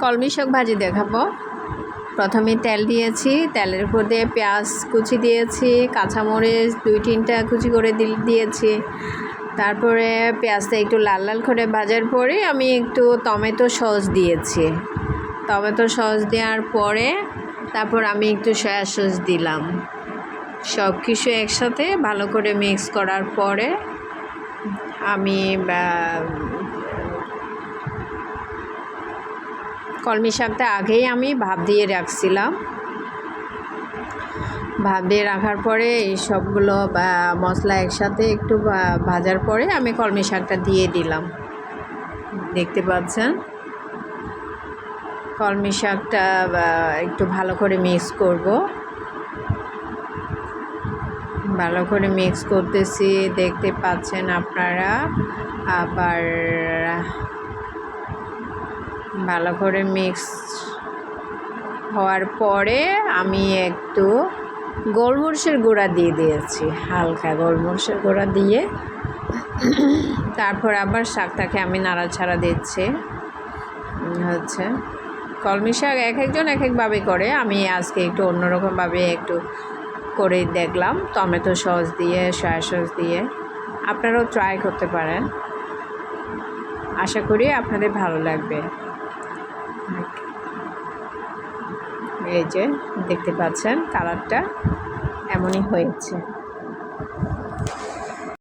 কলমি শাক ভাজি দেখাবো। প্রথমে তেল দিয়েছি, তেলের উপর দিয়ে পেঁয়াজ কুচি দিয়েছি, কাঁচামরিচ দুই তিনটা কুচি করে দিয়েছি। তারপরে পেঁয়াজটা একটু লাল লাল করে ভাজার পরে আমি একটু টমেটো সস দিয়েছি। টমেটো সস দেওয়ার পরে তারপর আমি একটু সয়া সস দিলাম। সব কিছু একসাথে ভালো করে মিক্স করার পরে আমি কলমি শাকটা আগেই আমি ভাপ দিয়ে রাখছিলাম। ভাপ দিয়ে রাখার পরে এই সবগুলো মশলা একসাথে একটু ভাজার পরে আমি কলমি শাকটা দিয়ে দিলাম। দেখতে পাচ্ছেন? কলমি শাকটা একটু ভালো করে মিক্স করব। ভালো করে মিক্স করতেছি, দেখতে পাচ্ছেন আপনারা। আবার ভালো করে মিক্স হওয়ার পরে আমি একটু গোলমরিচের গুঁড়া দিয়ে দিয়েছি, হালকা গোলমরিচের গুঁড়া দিয়ে। তারপর আবার শাকটাকে আমি নাড়াছাড়া দিচ্ছি। হচ্ছে কলমি শাক এক একজন এক একভাবে করে। আমি আজকে একটু অন্যরকমভাবে একটু করে দেখলাম, টমেটো সস দিয়ে সয়া সস দিয়ে। আপনারাও ট্রাই করতে পারেন। আশা করি আপনাদের ভালো লাগবে। এই যে দেখতে পাচ্ছেন কালারটা এমনই হয়েছে।